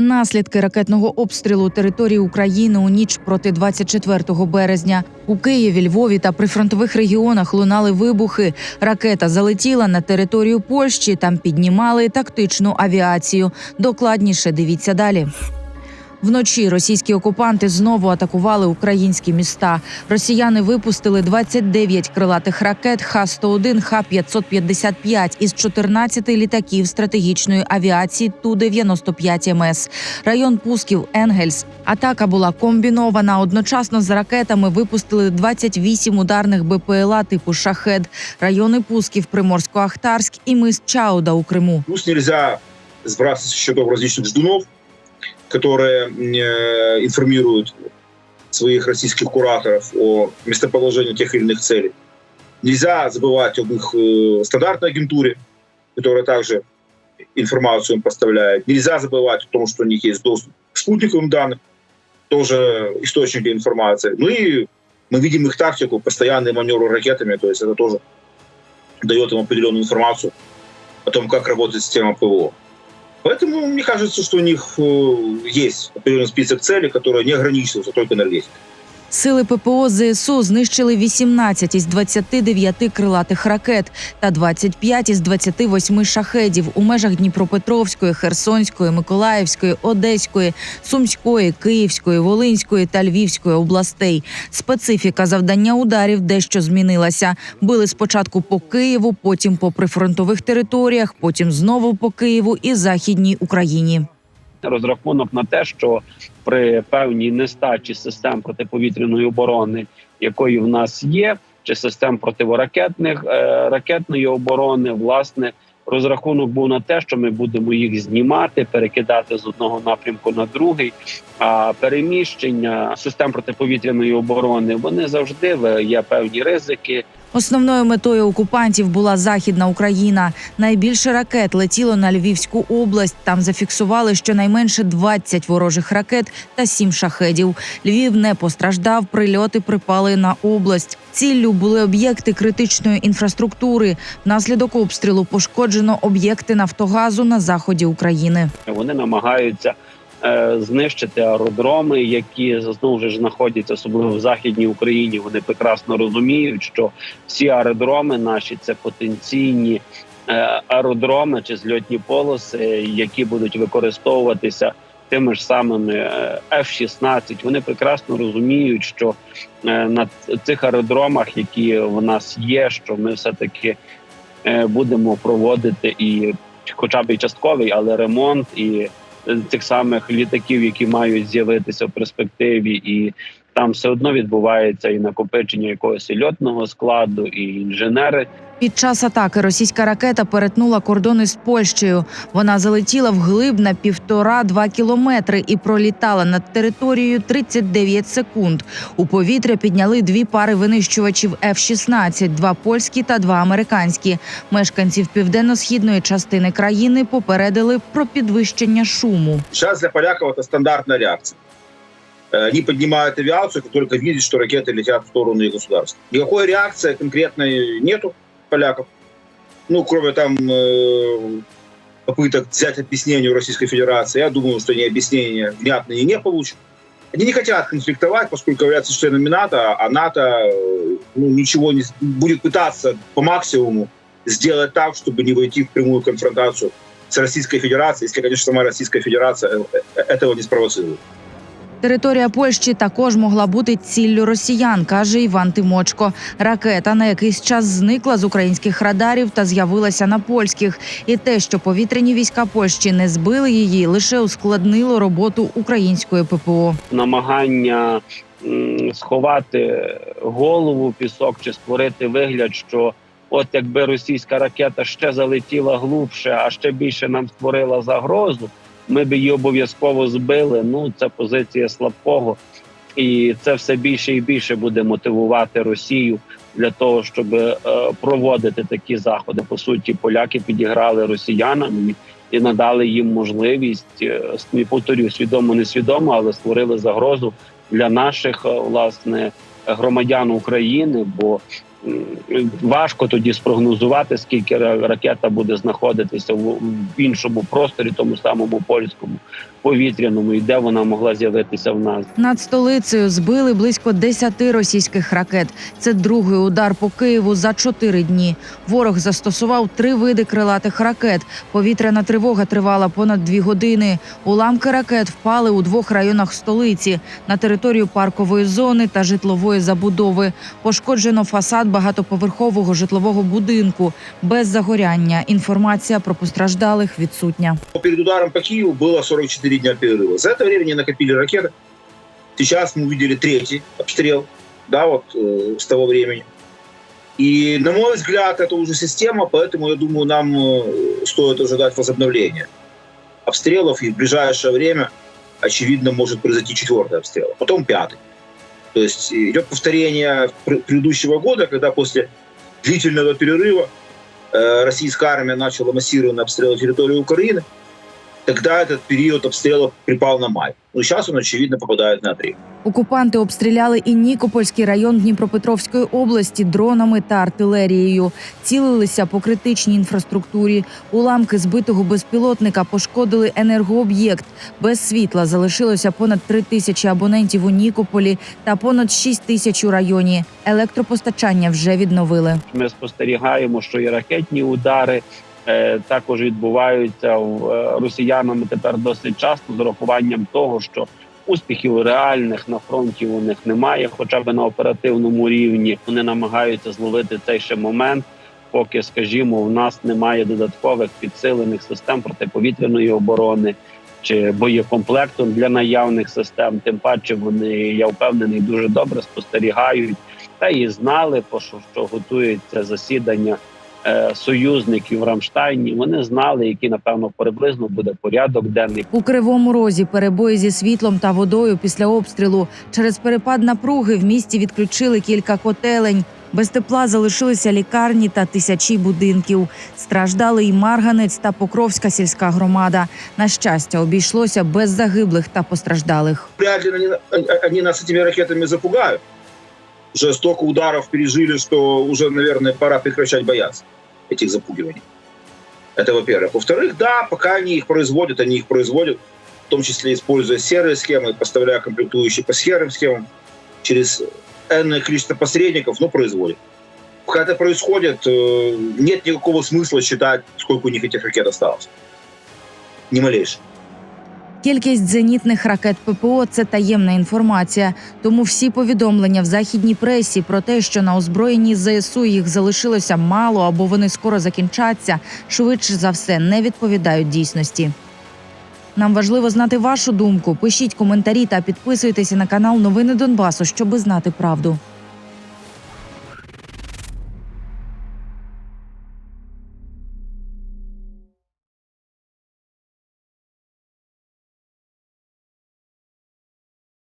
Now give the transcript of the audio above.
Наслідки ракетного обстрілу території України у ніч проти 24 березня у Києві, Львові та прифронтових регіонах лунали вибухи. Ракета залетіла на територію Польщі. Там піднімали тактичну авіацію. Докладніше дивіться далі. Вночі російські окупанти знову атакували українські міста. Росіяни випустили 29 крилатих ракет Х-101, Х-555 із 14 літаків стратегічної авіації Ту-95 МС. Район пусків Енгельс. Атака була комбінована. Одночасно з ракетами випустили 28 ударних БПЛА типу Шахед. Райони пусків Приморсько-Ахтарськ і мис Чауда у Криму. Плюс нельзя сбрасывать со счетов ждунов, которые э, информируют своих российских кураторов о местоположении тех или иных целей. Нельзя забывать об их э, стандартной агентуре, которая также информацию им поставляет. Нельзя забывать о том, что у них есть доступ к спутниковым данным, тоже источники информации. Ну и мы видим их тактику, постоянные маневры ракетами, то есть это тоже дает им определенную информацию о том, как работает система ПВО. Поэтому мне кажется, что у них э, есть определенный список целей, которые не ограничиваются только энергетикой. Сили ППО ЗСУ знищили 18 із 29 крилатих ракет та 25 із 28 шахедів у межах Дніпропетровської, Херсонської, Миколаївської, Одеської, Сумської, Київської, Волинської та Львівської областей. Специфіка завдання ударів дещо змінилася. Били спочатку по Києву, потім по прифронтових територіях, потім знову по Києву і Західній Україні. Розрахунок на те, що при певній нестачі систем протиповітряної оборони, якої в нас є, чи систем противоракетних е, ракетної оборони, власне, розрахунок був на те, що ми будемо їх знімати, перекидати з одного напрямку на другий. А переміщення систем протиповітряної оборони вони завжди є певні ризики. Основною метою окупантів була західна Україна. Найбільше ракет летіло на Львівську область. Там зафіксували щонайменше 20 ворожих ракет та 7 шахедів. Львів не постраждав. Прильоти припали на область. Ціллю були об'єкти критичної інфраструктури. Внаслідок обстрілу пошкоджено об'єкти Нафтогазу на заході України. Вони намагаються знищити аеродроми, які знову ж знаходяться особливо в західній Україні. Вони прекрасно розуміють, що всі аеродроми наші це потенційні е, аеродроми чи зльотні полоси, які будуть використовуватися тими ж самими е, F-16. Вони прекрасно розуміють, що е, на цих аеродромах, які в нас є, що ми все таки е, будемо проводити і, хоча б і частковий, але ремонт і цих самих літаків, які мають з'явитися в перспективі, і там все одно відбувається і накопичення якогось і льотного складу, і інженери Під час атаки російська ракета перетнула кордони з Польщею. Вона залетіла вглиб на півтора-два кілометри і пролітала над територією 39 секунд. У повітря підняли дві пари винищувачів F-16, два польські та два американські. Мешканців південно-східної частини країни попередили про підвищення шуму. Сейчас для поляков это стандартная реакция. Э, Они поднимают авиацию, как только видят, что ракеты летят в сторону их государства. Никакой реакции конкретной нету поляков. Ну, кроме там э, попыток взять объяснение у Российской Федерации. Я думаю, что они объяснения внятные не получат. Они не хотят конфликтовать, поскольку являются членами НАТО, а НАТО э, ну, ничего не будет пытаться по максимуму сделать так, чтобы не войти в прямую конфронтацию с Российской Федерацией, если, конечно, сама Российская Федерация э, этого не спровоцирует. Територія Польщі також могла бути ціллю росіян, каже Іван Тимочко. Ракета на якийсь час зникла з українських радарів та з'явилася на польських. І те, що повітряні війська Польщі не збили її, лише ускладнило роботу української ППО. намагання сховати голову пісок чи створити вигляд, що от якби російська ракета ще залетіла глубше, а ще більше нам створила загрозу, ми б її обов'язково збили. Ну це позиція слабкого, і це все більше і більше буде мотивувати Росію для того, щоб е, проводити такі заходи. По суті, поляки підіграли росіянам. і- надали їм можливість е, повторюю, свідомо несвідомо, але створили загрозу для наших е, власне громадян України. Бо важко тоді спрогнозувати, скільки ракета буде знаходитися в, іншому просторі, тому самому польському повітряному, і де вона могла з'явитися в нас. Над столицею збили близько 10 російських ракет. Це другий удар по Києву за чотири дні. Ворог застосував три види крилатих ракет. Повітряна тривога тривала понад дві години. Уламки ракет впали у двох районах столиці на територію паркової зони та житлової забудови. Пошкоджено фасад багатоповерхового житлового будинку без загоряння. Інформація про постраждалих відсутня. Перед ударом по Киеву было 44 дня перерыва. За это время не накопили ракеты. Сейчас мы увидели третий обстрел, да, вот э, с того времени. И, на мой взгляд, это уже система, поэтому я думаю, нам э, стоит ожидать возобновления обстрелов, и в ближайшее время, очевидно, может произойти четвертый обстрел, а потом пятый. То есть э, идет повторение пр- предыдущего года, когда после длительного перерыва э, российская армия начала массированно обстрелы территории Украины. Тогда этот период обстрелов припал на май. Но сейчас он, очевидно, попадает на апрель. Окупанти обстріляли і Нікопольський район Дніпропетровської області дронами та артилерією. Цілилися по критичній інфраструктурі. Уламки збитого безпілотника пошкодили енергооб'єкт. Без світла залишилося понад три тисячі абонентів у Нікополі та понад шість тисяч у районі. Електропостачання вже відновили. Ми спостерігаємо, що і ракетні удари також відбуваються е, росіянами тепер досить часто з урахуванням того, що успіхів реальних на фронті у них немає, хоча б на оперативному рівні. Вони намагаються зловити цей ще момент. Поки, скажімо, в нас немає додаткових підсилених систем протиповітряної оборони чи боєкомплекту для наявних систем. Тим паче вони, я впевнений, дуже добре спостерігають та і знали, що, готується засідання е, союзників в Рамштайні. Вони знали, який напевно приблизно буде порядок денний. У кривому розі перебої зі світлом та водою після обстрілу. Через перепад напруги в місті відключили кілька котелень. Без тепла залишилися лікарні та тисячі будинків. Страждали і Марганець та Покровська сільська громада. На щастя, обійшлося без загиблих та постраждалих. Вряд ли они, они нас этими ракетами запугают. Уже столько ударов пережили, что уже, наверное, пора прекращать бояться этих запугиваний. Это во-первых. Во-вторых, да, пока они их производят, они их производят, в том числе используя серые схемы, поставляя комплектующие по серым схемам, через энное количество посредников, но производят. Пока это происходит, э, нет никакого смысла считать, сколько у них этих ракет осталось. Ни малейшего. Кількість зенітних ракет ППО це таємна інформація. Тому всі повідомлення в західній пресі про те, що на озброєнні ЗСУ їх залишилося мало або вони скоро закінчаться, швидше за все не відповідають дійсності. Нам важливо знати вашу думку. Пишіть коментарі та підписуйтеся на канал Новини Донбасу, щоби знати правду.